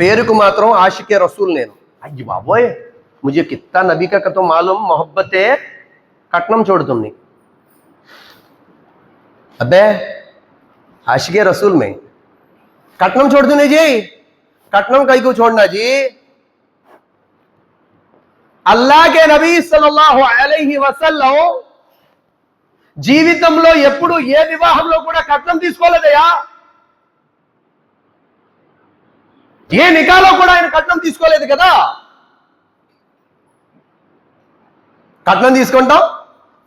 పేరుకు మాత్రం ఆషికే రసూల్ నేను అయ్యి బాబోయ్ ముజే కిత్తా నబీ का तो मालूम मोहब्बते కట్నం చూడుతుంది अबे आशिक रसूल में कटनम छोड़ दूं जी कटनम कई को छोड़ना जी అల్లా కే నబీ సల్లల్లాహు అలైహి వసల్లం జీవితంలో ఎప్పుడు ఏ వివాహంలో కూడా కట్నం తీసుకోలేదయ్యా ఏ నికాలో కూడా ఆయన కట్నం తీసుకోలేదు కదా కట్నం తీసుకుంటాం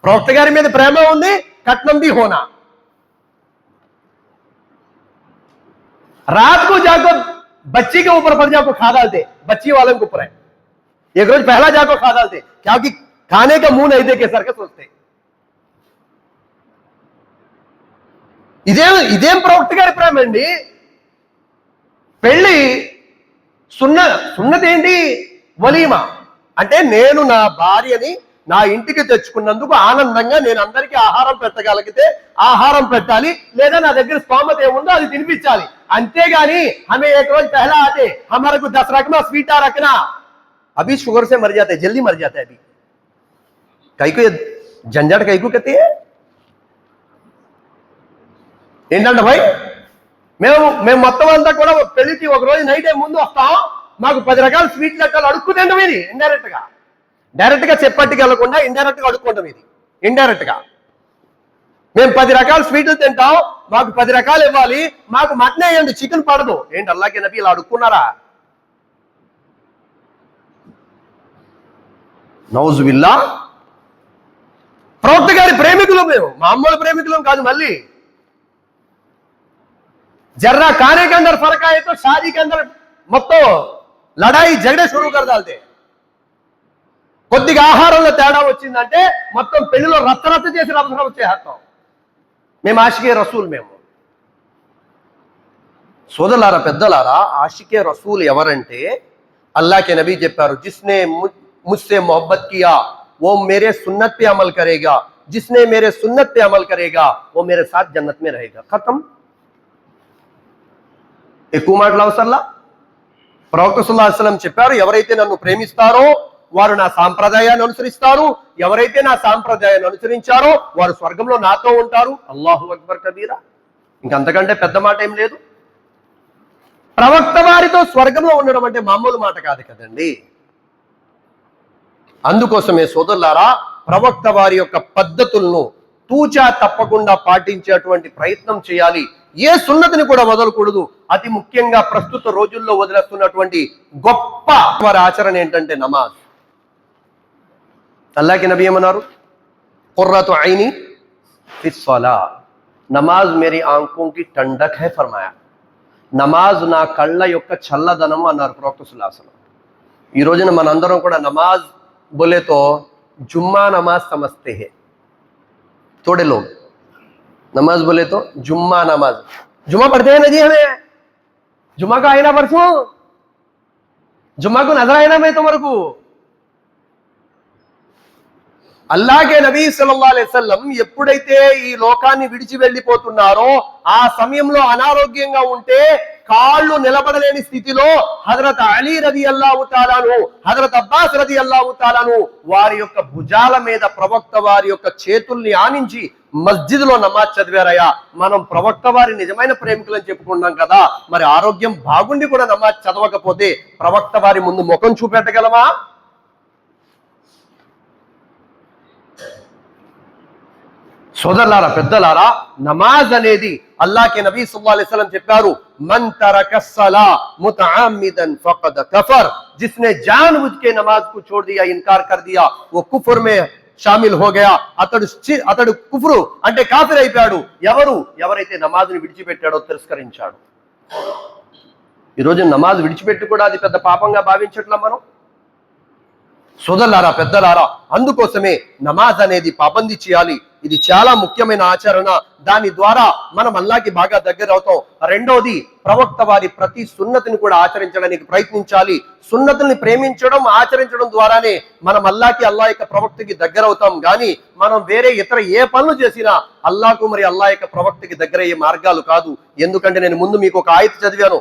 ప్రవక్త గారి మీద ప్రేమ ఉంది కట్నం भी होना रात को जाकर बच्ची के ऊपर पर्जा को खा डालते बच्ची वालों के ऊपर है एक रोज पहला जाको खा डालते क्योंकि खाने का मुंह नहीं देके सर के सोचते ఇదేం ఇదేం ప్రవక్త గారి ప్రేమ అండి పెళ్లి సున్న సున్నతి ఏంటి వలీమా అంటే నేను నా భార్యని నా ఇంటికి తెచ్చుకున్నందుకు ఆనందంగా నేను అందరికీ ఆహారం పెట్టగలిగితే ఆహారం పెట్టాలి లేదా నా దగ్గర స్తోమత ఏముందో అది తినిపించాలి అంతేగాని హమే ఏక రోజు పహలా ఆతే హమారకు దస్ రకమా స్వీటా రకనా अभी शुगर से मर जाते हैं जल्दी मर जाते हैं अभी कई को ये झंझट कई को कहते हैं ఏంటంటే భయ్ మేము మేము మొత్తం అంతా కూడా పెళ్ళికి ఒక రోజు నైట్ ముందు వస్తాం. మాకు పది రకాల స్వీట్ లెక్కలు అడుక్కునేండం ఇది? ఇండైరెక్ట్గా. డైరెక్ట్గా చెప్పట్టుకు వెళ్ళకుండా ఇండైరెక్ట్గా అడుక్కుంటాం ఇది. ఇండైరెక్ట్గా. మేము పది రకాల స్వీట్లు తింటాం. మాకు పది రకాలు ఇవ్వాలి. మాకు మటన్ వేయండి చికెన్ పడదు. ఏంటి అల్లాకి నబీ ఇలా అడుక్కున్నారా? నౌజుబిల్లా. ప్రవక్త గారి ప్రేమికులు మేము. మామూలు ప్రేమికులం కాదు మళ్ళీ. जर्रा खाने के अंदर फर्क आए तो शादी के अंदर మొత్తం లడాయి జగడే షురూ కర్ దాల్తే కొద్దిగా ఆహారంలో తేడా వచ్చిందంటే మొత్తం పెళ్లిలో రచ్చ రచ్చ చేసి రచ్చ వచ్చేస్తాం మేము ఆశికే రసూల్ మేము సోదరులారా పెద్దలారా ఆశికే రసూల్ ఎవరంటే అల్లాకే నబీ చెప్పారు జిస్నే मुझसे मोहब्बत किया वो मेरे सुन्नत पे अमल करेगा जिसने मेरे सुन्नत पे अमल करेगा वो मेरे साथ जन्नत में रहेगा खत्म ఎక్కువ మాటలు అవసరంలా? ప్రవక్త సుల్లాహం చెప్పారు ఎవరైతే నన్ను ప్రేమిస్తారో వారు నా సాంప్రదాయాన్ని అనుసరిస్తారు ఎవరైతే నా సాంప్రదాయాన్ని అనుసరించారో వారు స్వర్గంలో నాతో ఉంటారు. అల్లాహు అక్బర్ కబీరా. ఇంకంతకంటే పెద్ద మాట ఏం లేదు. ప్రవక్త వారితో స్వర్గంలో ఉండడం అంటే మామూలు మాట కాదు కదండి. అందుకోసమే సోదరులారా ప్రవక్త వారి యొక్క పద్ధతులను తూచా తప్పకుండా పాటించేటువంటి ప్రయత్నం చేయాలి. ఏ సున్నతిని కూడా వదలకూడదు. అతి ముఖ్యంగా ప్రస్తుత రోజుల్లో వదిలేస్తున్నటువంటి గొప్ప వారి ఆచరణ ఏంటంటే నమాజ్. అల్లాకి నబీ ఏమన్నారు? కుర్రతు ఐని ఫిస్వాలా నమాజ్ మేరీ ఆంకుంకి టండక్ హై ఫర్మాయా. నమాజ్ నా కళ్ళ యొక్క చల్లదనం అన్నారు ప్రోక్త సులాసనం ఈ రోజున మనందరం కూడా నమాజ్ బోలేతో జుమ్మా నమాజ్ సమస్తే హే. थोड़े लोग नमाज बोले तो जुम्मा नमाज जुम्मा पढ़ते हैं ना जी हमें जुम्मा का आईना परसों जुम्मा को नजर आईना मैं तुम्हारे को అల్లాగే నబీ సల్లల్లాహు అలైహి వసల్లం ఎప్పుడైతే ఈ లోకాన్ని విడిచి వెళ్ళిపోతున్నారో ఆ సమయంలో అనారోగ్యంగా ఉంటే కాళ్ళు నిలబడలేని స్థితిలో హజరత్ అలీ రది అల్లావు తాలాను హజరత్ అబ్బాస్ రది అల్లావు తాలాను వారి యొక్క భుజాల మీద ప్రవక్త వారి యొక్క చేతుల్ని ఆనించి మస్జిద్లో నమాజ్ చదివారయ్యా. మనం ప్రవక్త వారి నిజమైన ప్రేమికులని చెప్పుకున్నాం కదా. మరి ఆరోగ్యం బాగుండి కూడా నమాజ్ చదవకపోతే ప్రవక్త వారి ముందు ముఖం చూపెట్టగలమా? సోదరులారా పెద్దలారా నమాజ్ అనేది అల్లాహ్ నబీ సల్లల్లాహు अलैहि वसल्लम చెప్పారు మన్ తరక సలా मुतअम्मिदन फकद कफर जिसने जानबूझ के नमाज को छोड़ दिया इनकार कर दिया वो कुफर में షామిల్ హో గయా అతడు చి- అతడు కుఫ్రు అంటే కాఫిర్ అయిపోయాడు ఎవరు ఎవరైతే నమాజ్ని విడిచిపెట్టాడో తిరస్కరించాడు ఈరోజు నమాజ్ విడిచిపెట్టి కూడా అది పెద్ద పాపంగా భావించట్లా మనం సోదరులారా పెద్దలారా అందుకోసమే నమాజ్ అనేది పాబందీ చేయాలి ఇది చాలా ముఖ్యమైన ఆచరణ. దాని ద్వారా మనం అల్లాకి బాగా దగ్గర అవుతాం. రెండోది ప్రవక్త వారి ప్రతి సున్నతిని కూడా ఆచరించడానికి ప్రయత్నించాలి. సున్నతుల్ని ప్రేమించడం ఆచరించడం ద్వారానే మనం అల్లాకి అల్లా యొక్క ప్రవక్తకి దగ్గర అవుతాం. గాని మనం వేరే ఇతర ఏ పనులు చేసినా అల్లాకు మరి అల్లా యొక్క ప్రవక్తకి దగ్గర అయ్యే మార్గాలు కాదు. ఎందుకంటే నేను ముందు మీకు ఒక ఆయత చదివాను.